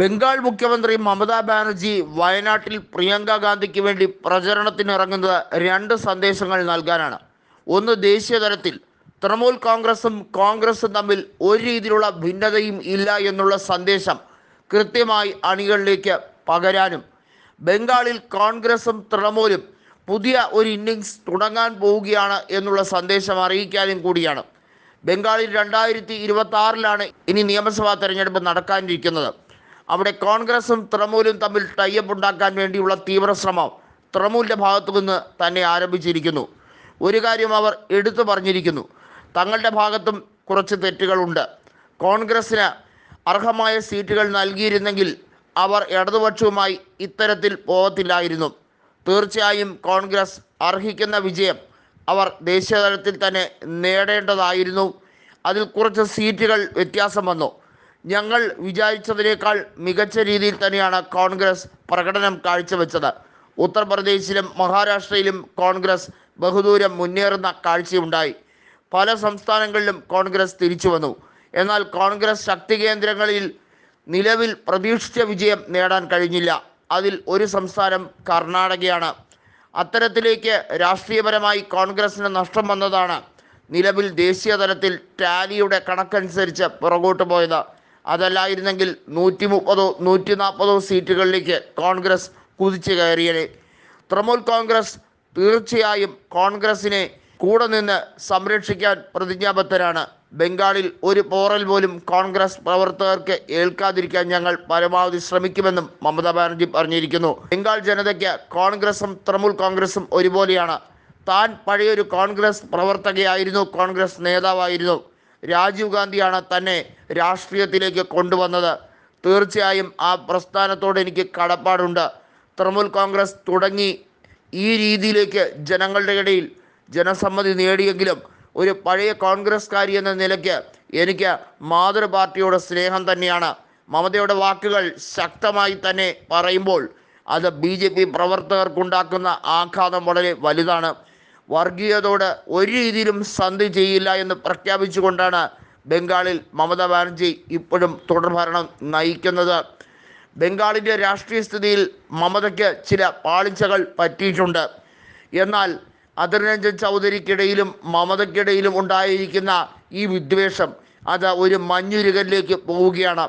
ബംഗാൾ മുഖ്യമന്ത്രി മമതാ ബാനർജി വയനാട്ടിൽ പ്രിയങ്ക ഗാന്ധിക്ക് വേണ്ടി പ്രചരണത്തിനിറങ്ങുന്നത് രണ്ട് സന്ദേശങ്ങൾ നൽകാനാണ്. ഒന്ന് ദേശീയ തലത്തിൽ തൃണമൂൽ കോൺഗ്രസും കോൺഗ്രസും തമ്മിൽ ഒരു രീതിയിലുള്ള ഭിന്നതയും ഇല്ല എന്നുള്ള സന്ദേശം കൃത്യമായി അണികളിലേക്ക് പകരാനും. ബംഗാളിൽ കോൺഗ്രസും തൃണമൂലും പുതിയ ഒരു ഇന്നിങ്സ് തുടങ്ങാൻ പോവുകയാണ് എന്നുള്ള സന്ദേശം അറിയിക്കാനും കൂടിയാണ്. ബംഗാളിൽ രണ്ടായിരത്തി ഇരുപത്തി ആറിലാണ് ഇനി നിയമസഭാ തെരഞ്ഞെടുപ്പ് നടക്കാനിരിക്കുന്നത്. അവിടെ കോൺഗ്രസും തൃണമൂലും തമ്മിൽ ടൈപ്പ് ഉണ്ടാക്കാൻ വേണ്ടിയുള്ള തീവ്ര ശ്രമം തൃണമൂലിന്റെ ഭാഗത്തു നിന്ന് തന്നെ ആരംഭിച്ചിരിക്കുന്നു. ഒരു കാര്യം അവർ എടുത്തു പറഞ്ഞിരിക്കുന്നു. തങ്ങളുടെ ഭാഗത്തും കുറച്ച് തെറ്റുകളുണ്ട്. കോൺഗ്രസ്സിന് അർഹമായ സീറ്റുകൾ നൽകിയിരുന്നെങ്കിൽ അവർ ഇടതുപക്ഷവുമായി ഇത്തരത്തിൽ പോകത്തില്ലായിരുന്നു. തീർച്ചയായും കോൺഗ്രസ് അർഹിക്കുന്ന വിജയം അവർ ദേശീയതലത്തിൽ തന്നെ നേടേണ്ടതായിരുന്നു. അതിൽ കുറച്ച് സീറ്റുകൾ വ്യത്യാസം വന്നു. ഞങ്ങൾ വിചാരിച്ചതിനേക്കാൾ മികച്ച രീതിയിൽ തന്നെയാണ് കോൺഗ്രസ് പ്രകടനം കാഴ്ചവെച്ചത്. ഉത്തർപ്രദേശിലും മഹാരാഷ്ട്രയിലും കോൺഗ്രസ് ബഹുദൂരം മുന്നേറുന്ന കാഴ്ചയുണ്ടായി. പല സംസ്ഥാനങ്ങളിലും കോൺഗ്രസ് തിരിച്ചു വന്നു. എന്നാൽ കോൺഗ്രസ് ശക്തി കേന്ദ്രങ്ങളിൽ നിലവിൽ പ്രതീക്ഷിച്ച വിജയം നേടാൻ കഴിഞ്ഞില്ല. അതിൽ ഒരു സംസ്ഥാനം കർണാടകയാണ്. അത്തരത്തിലേക്ക് രാഷ്ട്രീയപരമായി കോൺഗ്രസിന് നഷ്ടം വന്നതാണ് നിലവിൽ ദേശീയ തലത്തിൽ ടാലിയുടെ കണക്കനുസരിച്ച് പുറകോട്ട് പോയത്. അതല്ലായിരുന്നെങ്കിൽ നൂറ്റി മുപ്പതോ നൂറ്റി നാൽപ്പതോ സീറ്റുകളിലേക്ക് കോൺഗ്രസ് കുതിച്ചു കയറിയനെ. തൃണമൂൽ കോൺഗ്രസ് തീർച്ചയായും കോൺഗ്രസിനെ കൂടെ നിന്ന് സംരക്ഷിക്കാൻ പ്രതിജ്ഞാബദ്ധരാണ്. ബംഗാളിൽ ഒരു പോറൽ പോലും കോൺഗ്രസ് പ്രവർത്തകർക്ക് ഏൽക്കാതിരിക്കാൻ ഞങ്ങൾ പരമാവധി ശ്രമിക്കുമെന്നും മമതാ ബാനർജി പറഞ്ഞിരിക്കുന്നു. ബംഗാൾ ജനതയ്ക്ക് കോൺഗ്രസും തൃണമൂൽ കോൺഗ്രസും ഒരുപോലെയാണ്. താൻ പഴയൊരു കോൺഗ്രസ് പ്രവർത്തകയായിരുന്നു കോൺഗ്രസ് നേതാവായിരുന്നു. രാജീവ് ഗാന്ധിയാണ് തന്നെ രാഷ്ട്രീയത്തിലേക്ക് കൊണ്ടുവന്നത്. തീർച്ചയായും ആ പ്രസ്ഥാനത്തോട് എനിക്ക് കടപ്പാടുണ്ട്. തൃണമൂൽ കോൺഗ്രസ് തുടങ്ങി ഈ രീതിയിലേക്ക് ജനങ്ങളുടെ ഇടയിൽ ജനസമ്മതി നേടിയെങ്കിലും ഒരു പഴയ കോൺഗ്രസ്കാരി എന്ന നിലയ്ക്ക് എനിക്ക് മാതൃപാർട്ടിയോട് സ്നേഹം തന്നെയാണ്. മമതയുടെ വാക്കുകൾ ശക്തമായി തന്നെ പറയുമ്പോൾ അത് ബി ജെ പി പ്രവർത്തകർക്കുണ്ടാക്കുന്ന ആഘാതം വളരെ വലുതാണ്. വർഗീയതയോട് ഒരു രീതിയിലും സന്ധി ചെയ്യില്ല എന്ന് പ്രഖ്യാപിച്ചുകൊണ്ടാണ് ബംഗാളിൽ മമതാ ബാനർജി ഇപ്പോഴും തുടർഭരണം നയിക്കുന്നത്. ബംഗാളിന്റെ രാഷ്ട്രീയ സ്ഥിതിയിൽ മമതയ്ക്ക് ചില പാളിച്ചകൾ പറ്റിയിട്ടുണ്ട്. എന്നാൽ അതിർ രഞ്ജൻ ചൗധരിക്കിടയിലും മമതയ്ക്കിടയിലും ഉണ്ടായിരിക്കുന്ന ഈ വിദ്വേഷം അത് ഒരു മഞ്ഞുരുകലിലേക്ക് പോവുകയാണ്.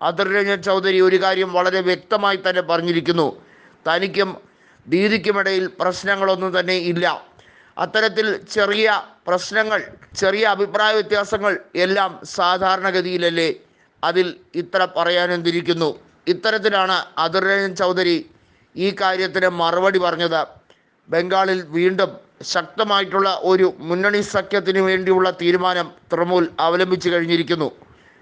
അതിർ രഞ്ജൻ ചൗധരി ഒരു കാര്യം വളരെ വ്യക്തമായി തന്നെ പറഞ്ഞിരിക്കുന്നു. തനിക്കും ദീദിക്കുമിടയിൽ പ്രശ്നങ്ങളൊന്നും തന്നെ ഇല്ല. അത്തരത്തിൽ ചെറിയ പ്രശ്നങ്ങൾ ചെറിയ അഭിപ്രായ വ്യത്യാസങ്ങൾ എല്ലാം സാധാരണഗതിയിലല്ലേ അതിൽ ഇത്ര പറയാനെന്തിരിക്കുന്നു ഇത്തരത്തിലാണ് അതിർ രഞ്ജൻ ചൗധരി ഈ കാര്യത്തിന് മറുപടി പറഞ്ഞത്. ബംഗാളിൽ വീണ്ടും ശക്തമായിട്ടുള്ള ഒരു മുന്നണി സഖ്യത്തിന് വേണ്ടിയുള്ള തീരുമാനം തൃണമൂൽ അവലംബിച്ചു കഴിഞ്ഞിരിക്കുന്നു.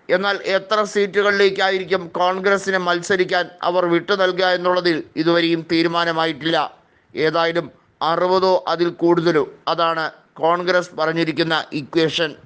എന്നാൽ എത്ര സീറ്റുകളിലേക്കായിരിക്കും കോൺഗ്രസിന് മത്സരിക്കാൻ അവർ വിട്ടു നൽകുക എന്നുള്ളതിൽ ഇതുവരെയും തീരുമാനമായിട്ടില്ല. ഏതായാലും അറുപതോ അതിൽ കൂടുതലോ. അതാണ് കോൺഗ്രസ് പറഞ്ഞിരിക്കുന്ന ഇക്വേഷൻ.